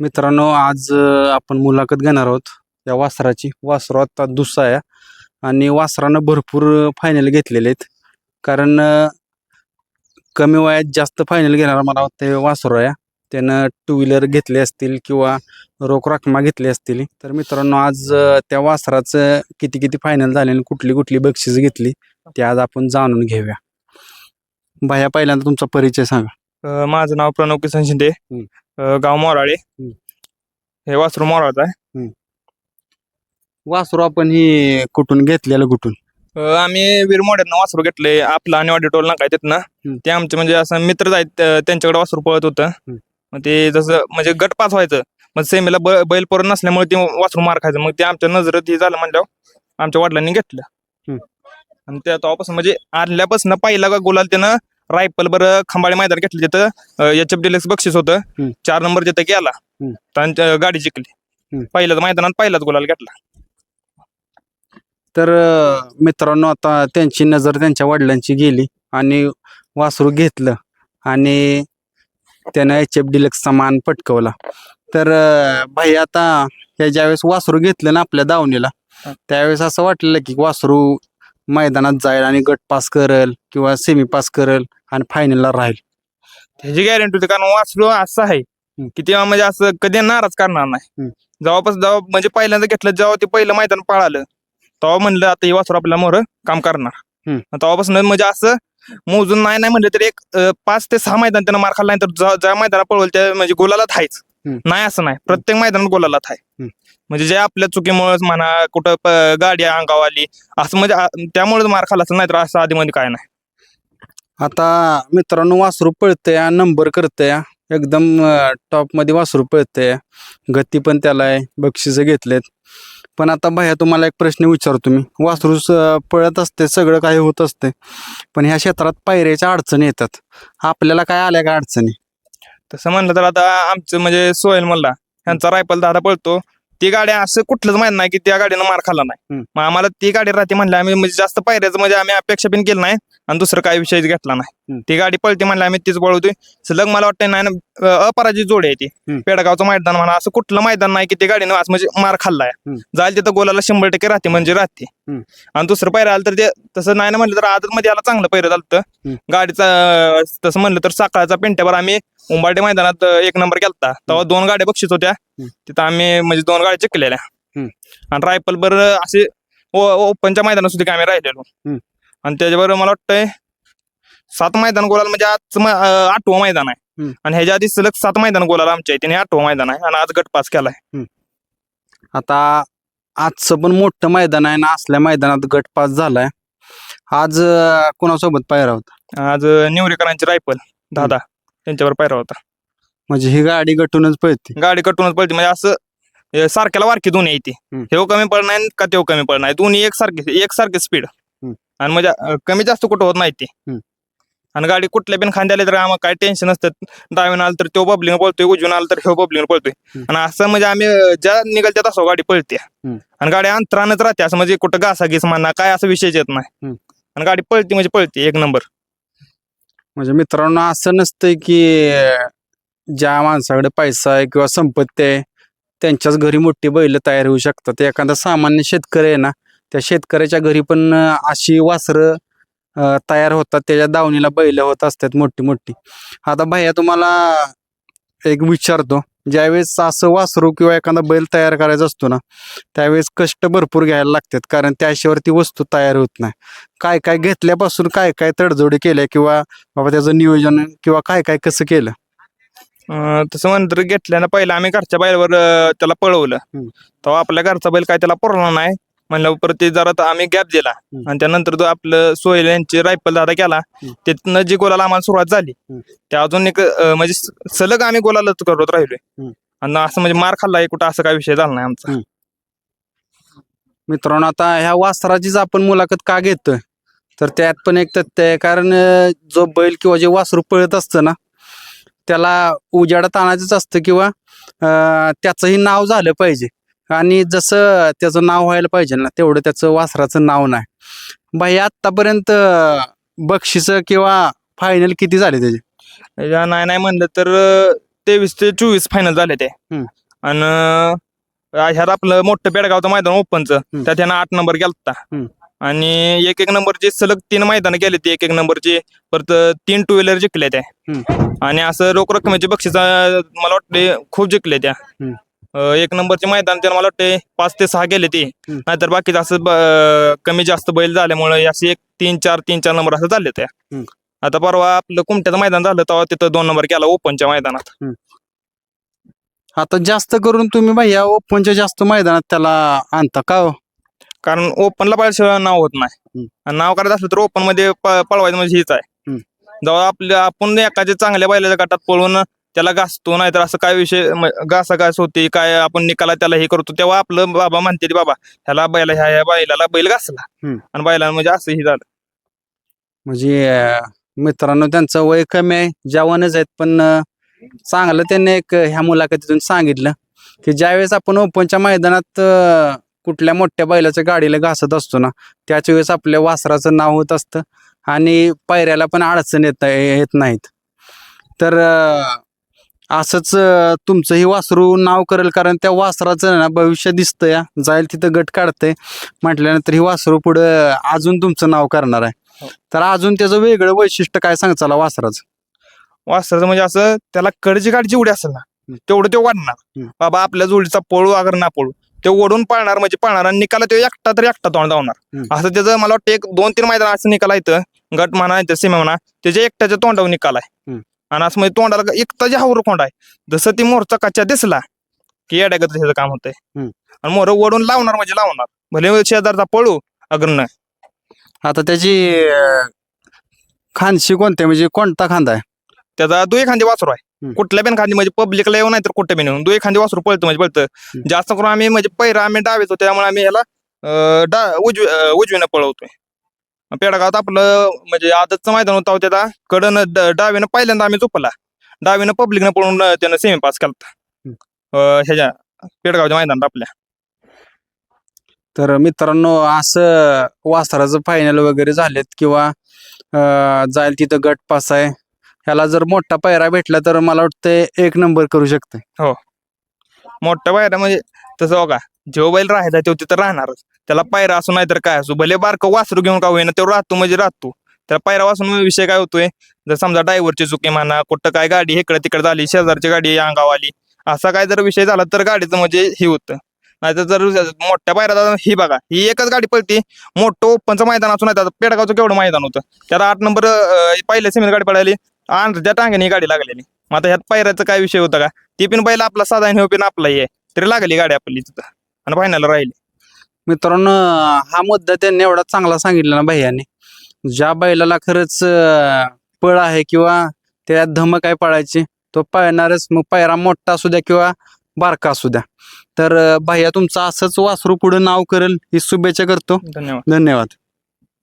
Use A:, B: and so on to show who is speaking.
A: मित्रांनो आज आपण मुलाखत घेणार आहोत. या वासराची. वासरू आता दुसरा आहे आणि वासरानं भरपूर फायनल घेतलेले आहेत. कारण कमी वयात जास्त फायनल घेणारा मला वाटतं वासरू आहे. त्यानं टू व्हीलर घेतले असतील किंवा रोख रकमा घेतली असतील. तर मित्रांनो आज त्या वासराचं किती किती फायनल झाले आणि कुठली कुठली बक्षीस घेतली ते आज आपण जाणून घेऊया. भैया पहिल्यांदा तुमचा परिचय सांगा.
B: माझं नाव प्रणव किसन शिंदे. अ, गाव मोराळे.
A: हम्म.
B: हे वासरू मोराळचं आहे.
A: वासरू आपण ही कुठून घेतलेलं कुठून?
B: अ, आम्ही वीर मोड्यातनं वासरू घेतले आपला आणि वाडी टोल नाका तिथनं.
A: हम्म.
B: ते आमचे म्हणजे असं मित्रच आहेत अ, त्यांच्याकडे वासरू पळत होतं. मग ते जसं म्हणजे गट पास व्हायचं. मग सेमीला ब- बैल पोरं नसल्यामुळे ते वासरू मार खायचं. मग ते आमच्या नजरेत हे झालं म्हणल्यावर आमच्या वडिलांनी घेतलं.
A: हम्म.
B: आणि त्या तेव्हापासून म्हणजे आणल्यापासून पहिला ग- गुलाल त्यानं रायफल बरं खंबाळे मैदान घेतलं तिथं एच एफ डिलेक्स बक्षीस होतं
A: हम्म.
B: चार नंबर तिथं गेला
A: हम्म.
B: त्यांच्या गाडी जिंकली
A: हम्म.
B: पहिल्याच मैदानात पहिलाच गुलाल घेतला
A: तर अ, मित्रांनो आता त्यांची नजर त्यांच्या वडिलांची गेली आणि वासरू घेतलं आणि त्यानं एच एफ डिलक्सचा मान पटकवला तर अ, भाई आता हे ज्यावेळेस वासरू घेतलं ना आपल्या दावणीला
B: हा.
A: त्यावेळेस असं वाटलेलं की वासरू मैदानात जाईल आणि गट पास करल किंवा सेमी पास करल आणि फायनलला राहील.
B: ह्याची गॅरंटी होती कारण वासरू असं आहे. की तेव्हा म्हणजे असं कधी नाराज करणार नाही. जेव्हापासून जेव्हा म्हणजे पहिल्यांदा घेतलं जेव्हा ते पहिलं मैदान पळालं तेव्हा म्हणलं आता हे वासरू आपल्याला मोर काम करणार. तेव्हापासून म्हणजे असं मोजून नाही नाही म्हणलं तरी एक पाच ते सहा मैदान त्यानं मार खाल्ला नाही तर ज्या- मैदानात पळवल त्या म्हणजे गोलालाच आहेच.
A: हम्म.
B: नाही असं नाही. प्रत्येक मैदानात गोलालाच आहे.
A: हम्म.
B: म्हणजे जे आपल्या चुकीमुळेच म्हणा कुठं गाडी अंगावर आली असं म्हणजे त्यामुळेच मार खाल्ला असं नाही तर असं आधी मध्ये काय नाही.
A: आता मित्रांनो वासरू पळतंय नंबर करतंय एकदम टॉपमध्ये वासरू पळतंय. गती पण त्याला आहे बक्षिसं घेतलेत. पण आता भैया तुम्हाला एक प्रश्न विचारतो मी. वासरू पळत असते सगळं काही होत असते पण ह्या क्षेत्रात पायऱ्याच्या अडचणी येतात. आपल्याला काय आल्या का अडचणी?
B: तसं म्हणलं तर आता आमचं म्हणजे सोहेल मल्ला ह्यांचा रायफल दादा पळतो ती गाडी असं कुठलंच माहीत नाही की त्या गाडीनं मार खाल्ला नाही
A: हम्म.
B: मग आम्हाला ती गाडी राहते म्हणलं आम्ही म्हणजे जास्त पायऱ्याचं म्हणजे आम्ही अपेक्षा पण केलं नाही आणि दुसरं काही विषयच घेतला नाही
A: हम्म.
B: ती गाडी पळते म्हणलं आम्ही तीच पळवतोय सलग मला वाटतं नाही ना अं, अपराजित जोडी आहे ती
A: हम्म.
B: पेडगावचं मैदान म्हणा असं कुठलं मैदान नाही की त्या गाडीनं असं म्हणजे मार खाल्लाय
A: हम्म.
B: जाईल तिथं गोलाला शंभर टक्के राहते म्हणजे राहते
A: हम्म.
B: आणि दुसरं पैर आलं तर ते तसं नाही ना म्हणलं तर आदत मध्ये आला चांगलं पैर झालं
A: हम्म.
B: गाडीचा अं, तसं म्हणलं तर सकाळचा पेंट्यावर आम्ही उंबाडे मैदानात अं, एक नंबर केलता तेव्हा दोन गाड्या बक्षीस होत्या तिथं आम्ही म्हणजे दोन गाड्या चिकलेल्या
A: हम्म.
B: आणि रायफल बर असे ओ- ओपनच्या मैदानात सुद्धा आम्ही राहिलेलो.
A: हम्म.
B: आणि त्याच्याबरोबर मला वाटतंय सात मैदान गोलाल म्हणजे आज म- अं, आठवं मैदान आहे.
A: हम्म.
B: आणि ह्याच्या आधी सलग सात मैदान गोलाल आमच्या इथे आणि आठवं मैदान आहे. आणि आज गट पास केलाय.
A: आता आजचं पण मोठं मैदान आहे ना असल्या मैदानात गट पास झालाय. आज अ, कोणासोबत पायरा होता?
B: आज अं, निवरेकरांची रायफल दादा त्यांच्यावर पायरा होता.
A: म्हणजे ही गाडी गटूनच पळते
B: गाडी कटूनच पडते म्हणजे असं अं, सारख्याला वारकी दोन्ही येते
A: हम्म.
B: हे कमी पड नाही का तेव्हा कमी पड नाही दोन्ही एक सारखे एक सारखे स्पीड
A: हम्म.
B: आणि म्हणजे अं, कमी जास्त कुठं होत नाही ते
A: हम्म.
B: आणि गाडी कुठल्या पण खांद्याला तर आम्हाला काय टेन्शन नसतं डावीन आलं तर तो बबलिंग पळतोय उजवीन आलं तर ह्यो बबलिंग पळतोय
A: हम्म.
B: आणि असं म्हणजे आम्ही अं, ज्या निघाल त्यात असो गाडी पळते
A: हम्म.
B: आणि गाडी अंतरानच राहते असं म्हणजे कुठं घासाघीस म्हणा काय असं विषयच येत नाही
A: हम्म.
B: आणि गाडी पळते म्हणजे पळते एक नंबर
A: म्हणजे मित्रांनो असं नसतंय की अं, ज्या माणसाकडे पैसा आहे किंवा संपत्ती आहे त्यांच्याच घरी मोठी बैल तयार होऊ शकतात. एखादा सामान्य शेतकरी आहे ना त्या शेतकऱ्याच्या घरी पण अशी वासरं तयार होतात. त्याच्या दावणीला बैल होत असतात मोठी मोठी. आता भैया तुम्हाला एक विचारतो ज्यावेळेस असं वासरू किंवा एखादा बैल तयार करायचा असतो ना त्यावेळेस कष्ट भरपूर घ्यायला लागतात. कारण त्याशिवाय ती वस्तू तयार होत नाही. काय काय घेतल्यापासून काय काय तडजोडी केल्या किंवा बाबा त्याचं नियोजन किंवा काय काय कसं केलं?
B: अं, तसं म्हणलं तर घेतल्यानं पहिलं आम्ही घरच्या बैलावर अं, त्याला पळवलं
A: हम्म.
B: तेव्हा आपल्या घरचा बैल काय त्याला पुरला नाही म्हणलं परत ते जरा तर आम्ही गॅप दिला
A: हम्म.
B: आणि त्यानंतर जो आपलं सोहेल यांची रायफल दादा केला
A: हम्म.
B: तिथनं जी गोलाला आम्हाला सुरुवात झाली
A: हम्म.
B: ते अजून एक अं, म्हणजे स- सलग आम्ही गोलालाच करत राहिलोय
A: हम्म.
B: आणि असं म्हणजे मार खाल्लाय कुठं असं काय विषय झाला नाही आमचा
A: मित्रांनो आता ह्या वासराचीच आपण मुलाखत का घेतोय तर त्यात पण एक तथ्य आहे कारण अं, जो बैल किंवा जे वासरू पळत असतं ना त्याला उजाडात आणायचंच असतं किंवा अं, त्याचंही नाव झालं पाहिजे आणि जसं त्याचं नाव व्हायला पाहिजे ना तेवढं त्याचं वासराचं नाव नाही बाई आत्तापर्यंत बक्षिसं किंवा फायनल किती झाले त्याचे
B: नाही नाही म्हणलं तर तेवीस ते चोवीस फायनल झाले ते. आणि ह्यात आपलं मोठं पेडगावचं मैदान ओपनचं. त्यात ह्यानं आठ नंबर गेलता. आणि एक एक नंबरचे सलग तीन मैदान गेले ते एक एक नंबरचे परत तीन टू व्हीलर जिंकले त्या. आणि असं रोख रकमेचे बक्षीस मला वाटते खूप जिंकले त्या. अं, एक नंबरचे मैदान त्याला मला वाटते पाच ते सहा गेले ते. नाहीतर बाकीचं असं ब- कमी जास्त बैल झाल्यामुळे असे एक तीन चार तीन चार नंबर असं झाले त्या
A: हम्म.
B: आता परवा आपलं कुमट्याचं मैदान झालं तेव्हा तिथं दोन नंबर केला ओपनच्या मैदानात
A: आता जास्त करून तुम्ही भैया ओपनच्या जास्त मैदानात त्याला आणता का हो?
B: कारण ओपनला पाहिजे नाव होत नाही. आणि नाव करायचं असलं तर ओपनमध्ये प- पळवायचं म्हणजे हीच आहे. जेव्हा आपल्या आपण एखाद्या चांगल्या बैलाच्या गटात पळवून त्याला घासतो नाहीतर असं काय विषय म- घासा घास होते काय आपण निकाला त्याला हे करतो तेव्हा आपलं बाबा म्हणते ते बाबा ह्याला बैला ह्या ह्या बैलाला बैल घासला
A: हम्म.
B: आणि बैला म्हणजे असं ही झालं
A: म्हणजे अं, मित्रांनो त्यांचं वय कमी आहे जवानच आहेत पण अं, चांगलं त्यांनी एक ह्या मुलाखतीतून सांगितलं की ज्यावेळेस आपण ओपनच्या मैदानात अं, कुठल्या मोठ्या बैलाच्या गाडीला घासत असतो ना त्याच वेळेस आपल्या वासराचं नाव होत असतं आणि पायऱ्याला पण अडचण येत येत नाहीत. तर असंच अं, तुमचं ही वासरू नाव करेल कारण त्या वासराचं ना भविष्य दिसतं या जाईल तिथं गट काढतंय. म्हटल्यानंतर ही वासरू पुढं अजून तुमचं नाव करणार आहे. तर अजून त्याचं वेगळं वैशिष्ट्य काय सांगचाला वासराचं?
B: वासराचं म्हणजे असं त्याला कडची गाडी जेवढी असेल ना तेवढं ते वाढणार. बाबा आपल्या जोडीचा पळू अगर ना पळू. ते ओढून पाळणार म्हणजे पाळणार आणि निकाला तो एकटा तरी एकटा तोंड धावणार
A: हम्म.
B: असं त्याचं मला वाटतं एक दोन तीन मैदान असं निकाल येतं गट म्हणा तर सीमा म्हणा त्याच्या एकट्याच्या तोंडावर निकाल आहे.
A: हम्म.
B: आणि असं म्हणजे तोंडाला एकटा जे हावर कोंड आहे जसं ती मोरचा कच्चा दिसला की येड्यागत त्याचं काम होतंय.
A: हम्म.
B: आणि मोर ओढून लावणार म्हणजे लावणार. भले शेजारचा पळू अगर नाही
A: आता त्याची अं, खांदशी कोणते म्हणजे कोणता खांदा आहे?
B: त्याचा दुई खांदी वासरू आहे.
A: हम्म.
B: कुठल्या पण खांदी म्हणजे पब्लिकला येऊ नाही तर कुठे पण येऊन दुई खांदी वासरू पळतं म्हणजे पळतं. जास्त करून आम्ही म्हणजे पहिरा आम्ही डावेतो त्यामुळे आम्ही ह्याला अं, डा उजवी अं, उजवीनं पळवतोय. पेडगावात आपलं म्हणजे आदतचं मैदान होतं त्याला कडन डावीनं पहिल्यांदा आम्ही झोपला. डावीनं पब्लिकनं पळून अं, त्यानं सेमी पास केला ह्याच्या पेडगावच्या मैदानात आपल्या.
A: तर मित्रांनो असं वासराचं फायनल वगैरे झालेत किंवा अं, जाईल तिथं गट पास आहे. ह्याला जर मोठा पायरा भेटला तर मला वाटतं एक नंबर करू शकते. हो.
B: मोठा पायरा म्हणजे तसं बघा जेव्हा बैल राहायचा तेव्हा तिथं राहणारच. त्याला पायरा असो नाही तर काय असो भले बारकं वासरू घेऊन का होईना तेव्हा राहतो म्हणजे राहतो. त्याला पायरा वासून विषय काय होतोय जर समजा ड्रायव्हरची चुकी म्हणा कुठं काय गाडी इकडे तिकडे झाली शेजारची गाडी अंगाव आली असा काय जर विषय झाला तर गाडीचं म्हणजे हे होतं. नाहीतर जर मोठ्या पायरा ही बघा ही एकच गाडी पळते मोठं ओपनचं मैदान असून नाही पेडगावचं केवढं मैदान होतं. त्याला आठ नंबर पहिल्या सिमेंट गाडी पळाली त्या टांग्याने गाडी लागलेली. मग आता ह्यात पायऱ्याचा काय विषय होता का? ती पण बैल आपला साधा आणि हे पण आपलाही आहे तरी लागली गाडी आपली तिथं. आणि फायनल राहिली.
A: मित्रांनो हा मुद्दा त्यांनी एवढा चांगला सांगितला ना भैयाने. ज्या बैलाला खरंच अं, पळ आहे किंवा त्यात धमक आहे पळायची तो पळणारच. मग पायरा मोठा असू द्या किंवा बारका असू द्या. तर अं, भैया तुमचं असंच वासरू पुढे नाव करेल ही शुभेच्छा करतो.
B: धन्यवाद.
A: धन्यवाद.